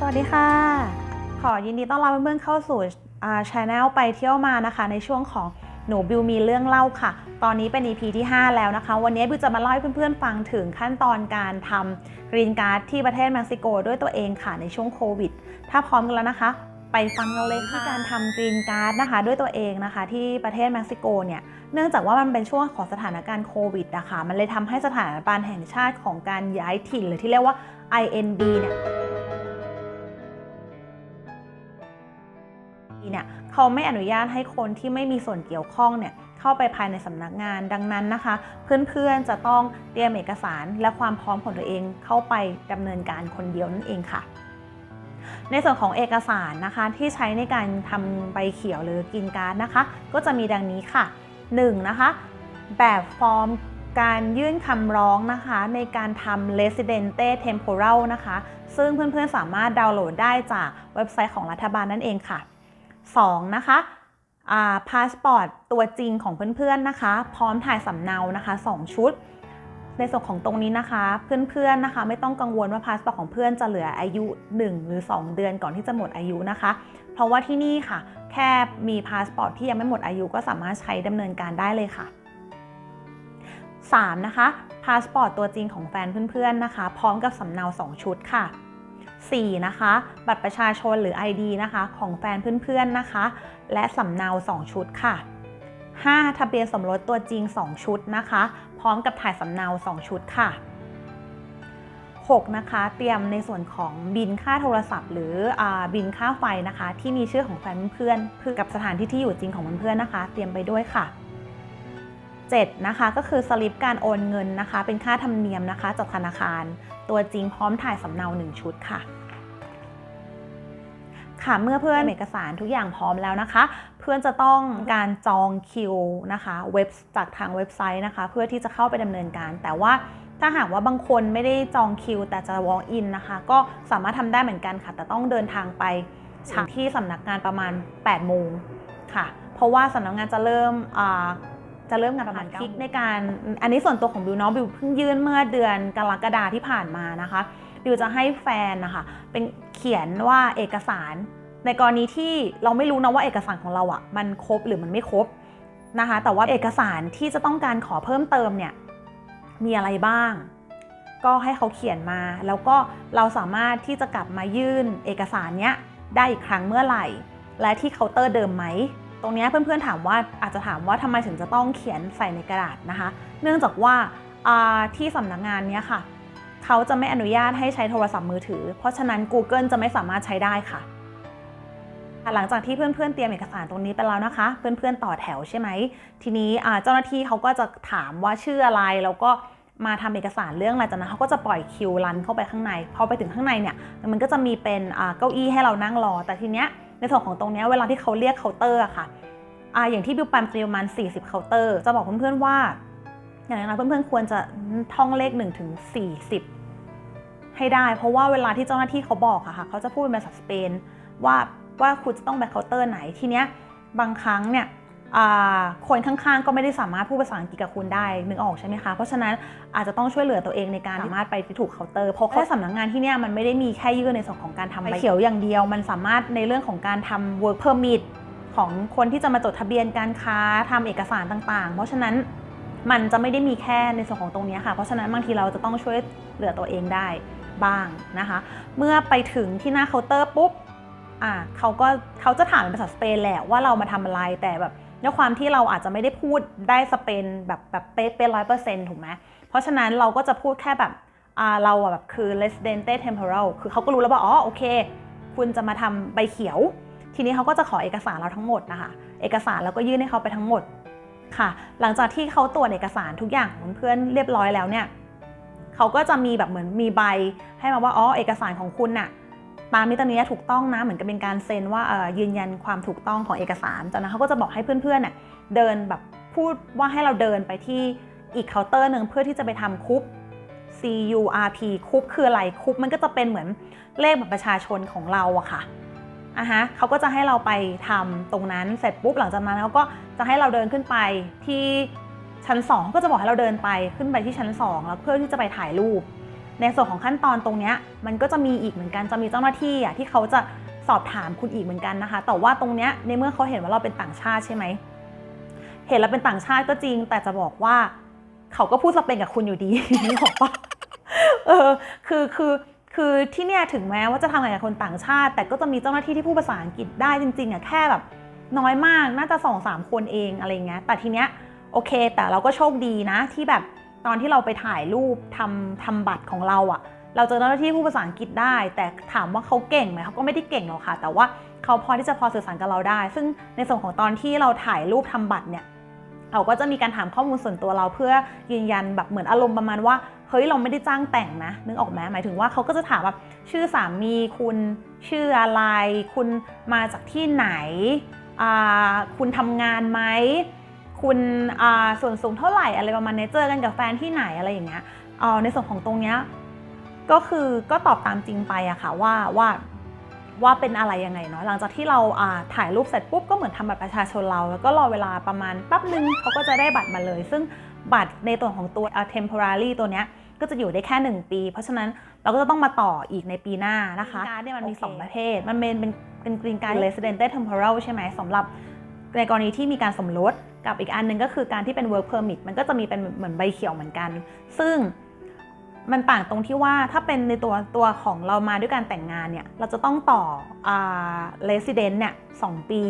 สวัสดีค่ะ ขอยินดีต้อนรับเพื่อนๆเข้าสู่ช anel ไปเที่ยวมานะคะ ในช่วงของหนูบิวมีเรื่องเล่าค่ะ ตอนนี้เป็น EP ที่ 5 แล้วนะคะ วันนี้บิวจะมาเล่าให้เพื่อนๆฟังถึงขั้นตอนการทำกรีนการ์ดที่ประเทศเม็กซิโกด้วยตัวเองค่ะในช่วงโควิด ถ้าพร้อมกันแล้วนะคะ ไปฟังเราเลยค่ะที่การทำกรีนการ์ดนะคะด้วยตัวเองนะคะ ที่ประเทศเม็กซิโกเนี่ยเนื่องจากว่ามันเป็นช่วงของสถานการณ์โควิดนะคะมันเลยทำให้สถานการณ์แห่งชาติของการย้ายถิ่นหรือที่เรียกว่า INB เนี่ย เขาไม่อนุญาตให้คนที่ไม่มีส่วนเกี่ยวข้องเนี่ยเข้าไปภายในสำนักงาน ดังนั้นนะคะ เพื่อนๆจะต้องเตรียมเอกสารและความพร้อมของตัวเองเข้าไปดำเนินการคนเดียวนั่นเองค่ะ ในส่วนของเอกสารนะคะที่ใช้ในการทำใบเขียวหรือกินการ์ดนะคะ ก็จะมีดังนี้ค่ะ 1. นะคะ แบบฟอร์มการยื่นคำร้องนะคะในการทำ Residente Temporal นะคะ ซึ่งเพื่อนๆสามารถดาวน์โหลดได้จากเว็บไซต์ของรัฐบาลนั่นเองค่ะ 2. นะคะพาสปอร์ตตัวจริงของเพื่อนๆนะคะ พร้อมถ่ายสำเนานะคะ 2 ชุด ในส่วนของตรงนี้นะคะ เพื่อนๆนะคะ ไม่ต้องกังวลว่าพาสปอร์ตของเพื่อนจะเหลืออายุ 1 หรือ 2 เดือนก่อนที่จะหมดอายุนะคะ เพราะว่าที่นี่ค่ะ แค่มีพาสปอร์ตที่ยังไม่หมดอายุก็สามารถใช้ดำเนินการได้เลยค่ะ 3. นะคะพาสปอร์ตตัวจริงของแฟนเพื่อนๆนะคะ พร้อมกับสำเนา 2 ชุดค่ะ 4. นะคะ บัตรประชาชนหรือ ID นะคะ ของแฟนเพื่อนๆนะคะ และสำเนา 2 ชุดค่ะ 5. ทะเบียนสมรสตัวจริง 2 ชุดนะคะ พร้อมกับถ่ายสำเนา 2 ชุดค่ะ 6. นะคะ เตรียมในส่วนของบินค่าโทรศัพท์ หรืออบินค่าไฟนะคะ ที่มีชื่อของแฟนเพื่อนเพื่อกับสถานที่ที่อยู่จริงของเพื่อนๆนะคะ เตรียมไปด้วยค่ะ 7. นะคะก็คือสลิปการโอนเงินนะคะ เป็นค่าธรรมเนียมนะคะจากธนาคาร ตัวจริงพร้อมถ่ายสำเนา 1 ชุดค่ะ ค่ะเมื่อเพื่อนเอกสารทุกอย่างพร้อมแล้วนะคะ เพื่อนจะต้องการจองคิวนะคะเว็บจากทางเว็บไซต์นะคะ เพื่อที่จะเข้าไปดำเนินการ แต่ว่าถ้าหากว่าบางคนไม่ได้จองคิว แต่จะ walk in นะคะ ก็สามารถทำได้เหมือนกันค่ะ แต่ต้องเดินทางไปที่สำนักงานประมาณ 8 โมงค่ะ เพราะว่าสำนักงานจะเริ่ม จะเริ่มงานประมาณคลิกในการอันนี้ส่วนตัวของบิวเนาะบิวเพิ่งยื่นเมื่อเดือนกรกฎาที่ผ่านมานะคะบิวจะให้แฟนนะคะเป็นเขียนว่าเอกสาร ในกรณีที่เราไม่รู้นะว่าเอกสารของเราอะ่ะมันครบหรือมันไม่ครบนะคะ แต่ว่าเอกสารที่จะต้องการขอเพิ่มเติมเนี่ยมีอะไรบ้าง ก็ให้เขาเขียนมา แล้วก็เราสามารถที่จะกลับมายื่นเอกสารเนี้ยได้อีกครั้งเมื่อไหร่ และที่เคาน์เตอร์เดิมไหม ตรงนี้เพื่อนๆถามว่าอาจจะถามว่าทำไมถึงจะต้องเขียนใส่ในกระดาษนะคะ เนื่องจากว่าที่สำนักงานนี้ค่ะเขาจะไม่อนุญาตให้ใช้โทรศัพท์มือถือ เพราะฉะนั้น Google จะไม่สามารถใช้ได้ค่ะ หลังจากที่เพื่อนๆเตรียมเอกสารตรงนี้ไปแล้วนะคะ เพื่อนๆต่อแถวใช่ไหม ทีนี้เจ้าหน้าที่เขาก็จะถามว่าชื่ออะไรแล้วก็มาทำเอกสารเรื่องอะไรจากนั้นเขาก็จะปล่อยคิวรันเข้าไปข้างใน พอไปถึงข้างในเนี่ยมันก็จะมีเป็นเก้าอี้ให้เรานั่งรอ แต่ทีเนี้ย ในส่วนของตรงนี้เวลาที่เขาเรียกเคาน์เตอร์อะค่ะอ่าอย่างที่บิวปันเตรียมประมาณ 40 เคาน์เตอร์ จะบอกเพื่อนๆว่า อย่างนั้นเพื่อนๆควรจะท่องเลข1ถึง40 ให้ได้ เพราะว่าเวลาที่เจ้าหน้าที่เขาบอกอะค่ะ เขาจะพูดเป็นภาษาสเปนว่าว่าคุณจะต้องไปเคาน์เตอร์ไหนทีเนี้ยบางครั้งเนี่ย คนข้างๆ ก็ไม่ได้สามารถพูดภาษาอังกฤษกับคุณได้นึกออกใช่ไหมคะ เพราะฉะนั้นอาจจะต้องช่วยเหลือตัวเองในการสามารถไปที่ถูกเคาน์เตอร์เพราะแค่สำนักงานที่เนี่ยมันไม่ได้มีแค่ยื่นในส่วนของการทำใบเขียวอย่างเดียว มันสามารถในเรื่องของการทำ work permit ของคนที่จะมาจดทะเบียนการค้าทำเอกสารต่างๆ เพราะฉะนั้นมันจะไม่ได้มีแค่ในส่วนของตรงนี้ค่ะ เพราะฉะนั้นบางทีเราจะต้องช่วยเหลือตัวเองได้บ้างนะคะ เมื่อไปถึงที่หน้าเคาน์เตอร์ปุ๊บอ่าเขาก็เขาจะถามเป็นภาษาสเปนแหละว่าเรามาทำอะไรแต่แบบ ด้วยความที่เราอาจจะไม่ได้พูดได้สเปนแบบแบบเป๊ะเป็นร้อยเปอร์เซ็นต์ถูกไหมเพราะฉะนั้นเราก็จะพูดแค่แบบเราแบบคือ residente temporal คือเขาก็รู้แล้วว่าอ๋อโอเค คุณจะมาทำใบเขียว ทีนี้เขาก็จะขอเอกสารเราทั้งหมดนะคะเอกสารเราก็ยื่นให้เขาไปทั้งหมดค่ะ หลังจากที่เขาตรวจเอกสารทุกอย่างของเพื่อนเรียบร้อยแล้วเนี่ยเขาก็จะมีแบบเหมือนมีใบให้มาว่าอ๋อเอกสารของคุณน่ะ ตามนี้ตนี้ถูกต้องนะเหมือนกับเป็นการเซ็นว่ายืนยันความถูกต้องของเอกสารจากนั้นเขาก็จะบอกให้เพื่อนๆเเดินแบบพูดว่าให้เราเดินไปที่อีกเคาน์เตอร์หนึ่งเพื่อที่จะไปทำคุป CURP คุปคืออะไรคุปมันก็จะเป็นเหมือนเลขบัตรประชาชนของเราอะค่ะอะฮะเขาก็จะให้เราไปทำตรงนั้นเสร็จปุ๊บหลังจากนั้นเขาก็จะให้เราเดินขึ้นไปที่ชั้น 2 ก็จะบอกให้เราเดินไปขึ้นไปที่ชั้น 2 แล้วเพื่อที่จะไปถ่ายรูป ในส่วนของขั้นตอนตรงนี้มันก็จะมีอีกเหมือนกันจะมีเจ้าหน้าที่อะที่เขาจะสอบถามคุณอีกเหมือนกันนะคะ แต่ว่าตรงเนี้ยในเมื่อเขาเห็นว่าเราเป็นต่างชาติใช่ไหมเห็นเราเป็นต่างชาติก็จริง แต่จะบอกว่าเขาก็พูดสเปนกับคุณอยู่ดีนึกออกปะเออคือคือคือที่เนี่ยถึงแม้ว่าจะทำงานกับคนต่างชาติ แต่ก็จะมีเจ้าหน้าที่ที่พูดภาษาอังกฤษได้จริงๆอะแค่แบบน้อยมากน่าจะสองสามคนเองอะไรเงี้ยแต่ทีเนี้ยโอเค แต่เราก็โชคดีนะที่แบบ ตอนที่เราไปถ่ายรูปทำทำบัตรของเราอะ่ะ เราเจอเจ้าหน้าที่พูดภาษาอังกฤษได้ แต่ถามว่าเขาเก่งไหมเขาก็ไม่ได้เก่งหรอกค่ะ แต่ว่าเขาพอที่จะพอสื่อสารกับเราได้ ซึ่งในส่วนของตอนที่เราถ่ายรูปทำบัตรเนี่ยเขาก็จะมีการถามข้อมูลส่วนตัวเราเพื่อยืนยันแบบเหมือนอารมณ์ประมาณว่าเฮ้ยเราไม่ได้จ้างแต่งนะนึกออกไหมหมายถึงว่าเขาก็จะถามแบบชื่อสามีคุณชื่ออะไร คุณมาจากที่ไหนคุณทำงานไหม คุณส่วนสูงเท่าไหร่อะไรประมาณนี้เจอกันกับแฟนที่ไหนอะไรอย่างเงี้ยในส่วนของตรงเนี้ยก็คือก็ตอบตามจริงไปอะค่ะว่าว่าว่าเป็นอะไรยังไงเนาะหลังจากที่เราถ่ายรูปเสร็จปุ๊บก็เหมือนทำบัตรประชาชนเรา แล้วก็รอเวลาประมาณแป๊บนึงเขาก็จะได้บัตรมาเลย ซึ่งบัตรในตัวของตัว temporary ตัวเนี้ยก็จะอยู่ได้แค่ 1 ปี เพราะฉะนั้นเราก็จะต้องมาต่ออีกในปีหน้านะคะการเนี่ยมันมี 2 ประเภท มันเป็นเป็นเป็นกรีนการ resident temporal ใช่ไหมสำหรับในกรณีที่มีการสมรส กับอีกอันหนึงก็คือการที่เป็น work permit มันก็จะมีเป็นเหมือนใบเขียวเหมือนกัน ซึ่งมันต่างตรงที่ว่าถ้าเป็นในตัวตัวของเรามาด้วยการแต่งงานเนี่ย เราจะต้องต่ออ่า resident เนี่ยสปี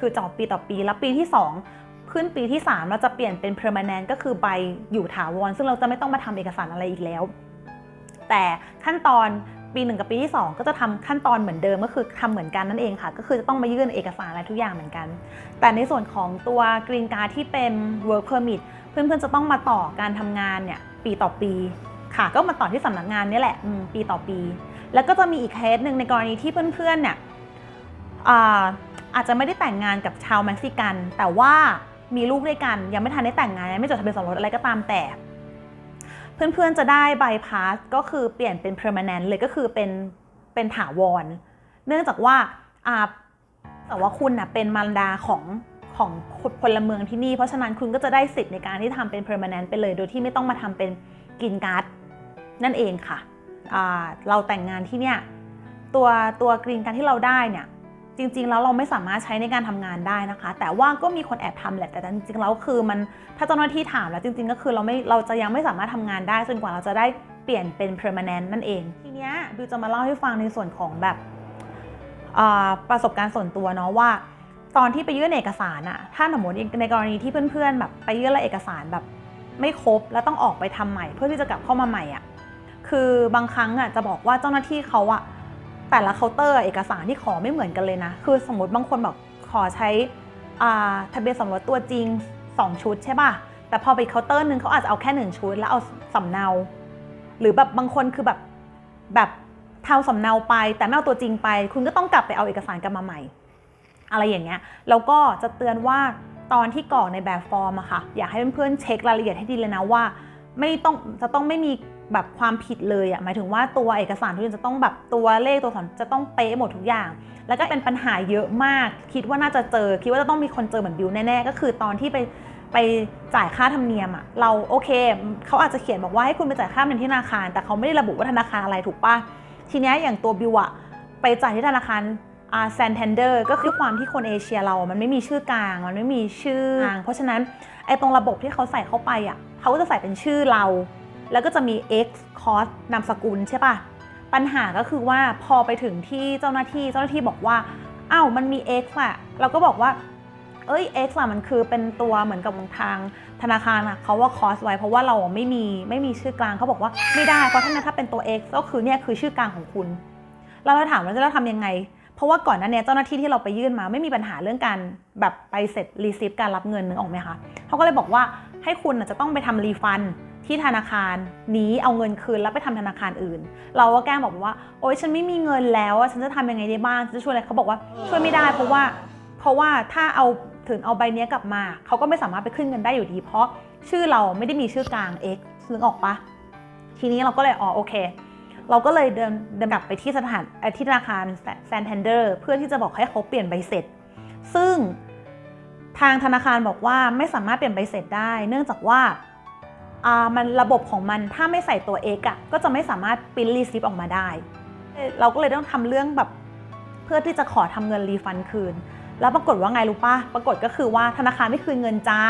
คือจอปีต่อปีแล้วปีที่ 2 ขึ้นปีที่ 3 เราจะเปลี่ยนเป็น permanent ก็คือใบอยู่ถาวร ซึ่งเราจะไม่ต้องมาทำเอกสารอะไรอีกแล้ว แต่ขั้นตอน ปี 1 กับปีที่ 2 ก็จะทำขั้นตอนเหมือนเดิมก็คือทำเหมือนกันนั่นเองค่ะ ก็คือจะต้องมายื่นเอกสารอะไรทุกอย่างเหมือนกัน แต่ในส่วนของตัวกรีนการ์ดที่เป็น work permit เพื่อนๆจะต้องมาต่อการทำงานเนี่ยปีต่อปีค่ะ ก็มาต่อที่สำนักงานนี่แหละปีต่อปี แล้วก็จะมีอีกเคสหนึ่งในกรณีที่เพื่อนๆเนี่ยอาอาจจะไม่ได้แต่งงานกับชาวเม็กซิกัน แต่ว่ามีลูกด้วยกันยังไม่ทันได้แต่งงานยังไม่จดทะเบียนสมรสอะไรก็ตามแต่ เพื่อนๆจะได้ใบพาสก็คือเปลี่ยนเป็น permanent เลยก็คือเป็นเป็นถาวร เนื่องจากว่าแต่ว่าคุณนะเป็นมารดาของของพลเมืองที่นี่ เพราะฉะนั้นคุณก็จะได้สิทธิ์ในการที่ทำเป็น permanent ไปเลย โดยที่ไม่ต้องมาทำเป็นกินการ์ดนั่นเองค่ะเราแต่งงานที่เนี่ยตัวตัวกรีนการที่เราได้เนี่ย จริงๆ แล้วเราไม่สามารถใช้ในการทำงานได้นะคะ แต่ว่าก็มีคนแอบทำแหละ แต่จริงๆ แล้วคือมันถ้าเจ้าหน้าที่ถามแล้วจริง ๆ ก็คือเราไม่เราจะยังไม่สามารถทำงานได้จนกว่าเราจะได้เปลี่ยนเป็น permanent นั่นเอง ทีเนี้ยบิวจะมาเล่าให้ฟังในส่วนของแบบประสบการณ์ส่วนตัวเนาะว่า ตอนที่ไปยื่นเอกสารอะถ้าสมมติในกรณีที่เพื่อนๆ แบบไปยื่นแล้วเอกสารแบบไม่ครบแล้วต้องออกไปทำใหม่ เพื่อที่จะกลับเข้ามาใหม่อะคือบางครั้งอะจะบอกว่าเจ้าหน้าที่เขาอะ แต่ละเคาน์เตอร์เอกสารที่ขอไม่เหมือนกันเลยนะ คือสมมติบางคนแบบขอใช้ทะเบียนสมรสตัวจริง 2 ชุดใช่ป่ะ แต่พอไปเคาน์เตอร์นึงเขาอาจจะเอาแค่ 1 ชุด แล้วเอาสำเนา หรือแบบบางคนคือแบบแบบเท่าสำเนาไป แต่ไม่เอาตัวจริงไป คุณก็ต้องกลับไปเอาเอกสารกลับมาใหม่ อะไรอย่างเงี้ยแล้วก็จะเตือนว่าตอนที่กรอกในแบบฟอร์มอะค่ะ อยากให้เพื่อนๆเช็ครายละเอียดให้ดีเลยนะว่า ไม่ต้องจะต้องไม่มี แบบความผิดเลยอะหมายถึงว่าตัวเอกสารทุกอย่างจะต้องแบบตัวเลขตัวอักษรจะต้องเป๊ะหมดทุกอย่าง แล้วก็เป็นปัญหาเยอะมาก คิดว่าน่าจะเจอ คิดว่าจะต้องมีคนเจอเหมือนบิวแน่ๆก็คือตอนที่ไปไปจ่ายค่าธรรมเนียมอะเราโอเคเขาอาจจะเขียนบอกว่าให้คุณไปจ่ายค่าธรรมเนียมที่ธนาคาร แต่เขาไม่ได้ระบุว่าธนาคารอะไรถูกปะทีนี้อย่างตัวบิวอะไปจ่ายที่ธนาคารอาแซนเทนเดอร์ก็คือความที่คนเอเชียเรา มันไม่มีชื่อกลาง มันไม่มีชื่อกลาง เพราะฉะนั้นไอ้ตรงระบบที่เขาใส่เข้าไปอะเขาก็จะใส่เป็นชื่อเรา แล้วก็จะมี x cost นามสกุลใช่ปะปัญหาก็คือว่าพอไปถึงที่เจ้าหน้าที่เจ้าหน้าที่บอกว่าอ้าวมันมี x อะเราก็บอกว่าเอ้ย x อะมันคือเป็นตัวเหมือนกับทางธนาคารอะเขาว่า cost ไว้เพราะว่าเราไม่มีไม่มีชื่อกลางเขาบอกว่าไม่ได้เพราะถ้าถ้าเป็นตัว x ก็คือเนี่ยคือชื่อกลางของคุณ เราเราถามว่าจะทำยังไง เพราะว่าก่อนหน้านี้เจ้าหน้าที่ที่เราไปยื่นมาไม่มีปัญหาเรื่องการแบบไปเสร็จรีซิฟการรับเงินนึกออกไหมคะเขาก็เลยบอกว่าให้คุณจะต้องไปทำรีฟัน ที่ธนาคารนี้เอาเงินคืนแล้วไปทำธนาคารอื่น เราก็แกล้งบอกว่าโอ๊ยฉันไม่มีเงินแล้วฉันจะทำยังไงได้บ้างจะช่วยอะไรเขาบอกว่าช่วยไม่ได้เพราะว่าเพราะว่าถ้าเอาถึงเอาใบนี้กลับมาเขาก็ไม่สามารถไปขึ้นเงินได้อยู่ดี เพราะชื่อเราไม่ได้มีชื่อกลาง X ซึ่งออกปะทีนี้เราก็เลยอ๋อโอเค เราก็เลยเดินเดินกลับไปที่สถานที่ธนาคารแซนเทนเดอร์เพื่อที่จะบอกให้เขาเปลี่ยนใบเสร็จ ซึ่งทางธนาคารบอกว่าไม่สามารถเปลี่ยนใบเสร็จได้ เนื่องจากว่า มันระบบของมันถ้าไม่ใส่ตัว X อะก็จะไม่สามารถปริ้นรีซิปออกมาได้ เราก็เลยต้องทำเรื่องแบบเพื่อที่จะขอทำเงินรีฟันคืน แล้วปรากฏว่าไงรู้ป่ะปรากฏก็คือว่าธนาคารไม่คืนเงินจ้า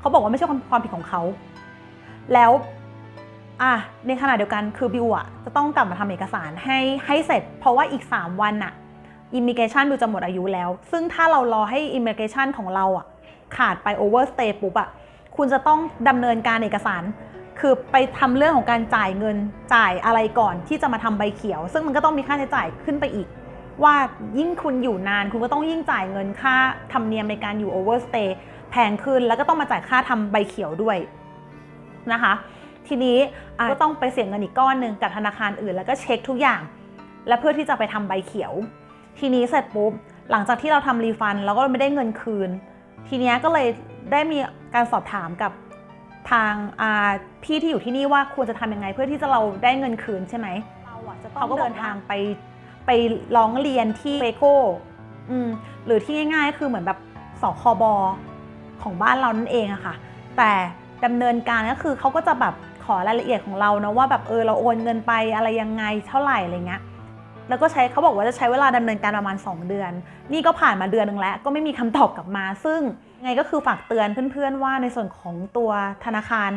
เขาบอกว่าไม่ใช่ความความผิดของเขา แล้วอะในขณะเดียวกันคือบิวอะจะต้องกลับมาทำเอกสารให้ให้เสร็จ เพราะว่าอีก 3 วันอะอิมิเกชันบิวจะหมดอายุแล้ว ซึ่งถ้าเรารอให้อิมิเกชันของเราอะขาดไปโอเวอร์สเตย์ปุ๊บอะ คุณจะต้องดำเนินการเอกสาร คือไปทำเรื่องของการจ่ายเงินจ่ายอะไรก่อนที่จะมาทำใบเขียว ซึ่งมันก็ต้องมีค่าใช้จ่ายขึ้นไปอีก ว่ายิ่งคุณอยู่นาน คุณก็ต้องยิ่งจ่ายเงินค่าธรรมเนียมในการอยู่โอเวอร์สเตย์แพงขึ้นแล้วก็ต้องมาจ่ายค่าทำใบเขียวด้วยนะคะ ทีนี้ก็ต้องไปเสียเงินอีกก้อนหนึ่งกับธนาคารอื่น แล้วก็เช็คทุกอย่าง และเพื่อที่จะไปทำใบเขียว ทีนี้เสร็จปุ๊บหลังจากที่เราทำรีฟันเราก็ไม่ได้เงินคืน ทีเนี้ยก็เลยได้มีการสอบถามกับทางอ่าพี่ที่อยู่ที่นี่ว่าควรจะทำยังไง เพื่อที่จะเราได้เงินคืนใช่ไหมเราอะจะต้องเดินทางไปไปร้องเรียนที่เฟโก้อืมหรือที่ง่าย ๆ คือเหมือนแบบสคบของบ้านเรานั่นเองอะค่ะ แต่ดำเนินการก็คือเขาก็จะแบบขอรายละเอียดของเรานะว่าแบบเออเราโอนเงินไปอะไรยังไงเท่าไหร่อะไรเงี้ย แล้วก็ใช้เขาบอกว่าจะใช้เวลาดำเนินการประมาณ 2 เดือน นี่ก็ผ่านมาเดือนหนึ่งแล้ว ก็ไม่มีคำตอบกลับมา ซึ่งยังไงก็คือฝากเตือนเพื่อนๆว่าในส่วนของตัวธนาคาร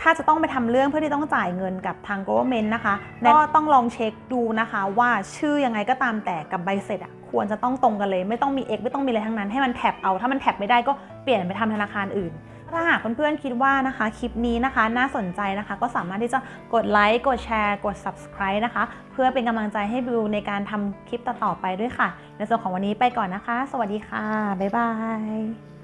ถ้าจะต้องไปทำเรื่องเพื่อที่ต้องจ่ายเงินกับทาง government นะคะก็ต้องลองเช็คดูนะคะว่าชื่อยังไงก็ตามแต่กับใบเสร็จอะควรจะต้องตรงกันเลย ไม่ต้องมี X ไม่ต้องมีอะไรทั้งนั้นให้มันแท็บเอา ถ้ามันแท็บไม่ได้ก็เปลี่ยนไปทำธนาคารอื่น ถ้าหากเพื่อนๆคิดว่านะคะคลิปนี้นะคะน่าสนใจนะคะ ก็สามารถที่จะกดไลค์กดแชร์ กด subscribe นะคะ เพื่อเป็นกำลังใจให้บิวในการทำคลิปต่อๆไปด้วยค่ะ ในส่วนของวันนี้ไปก่อนนะคะ สวัสดีค่ะ บ๊ายบาย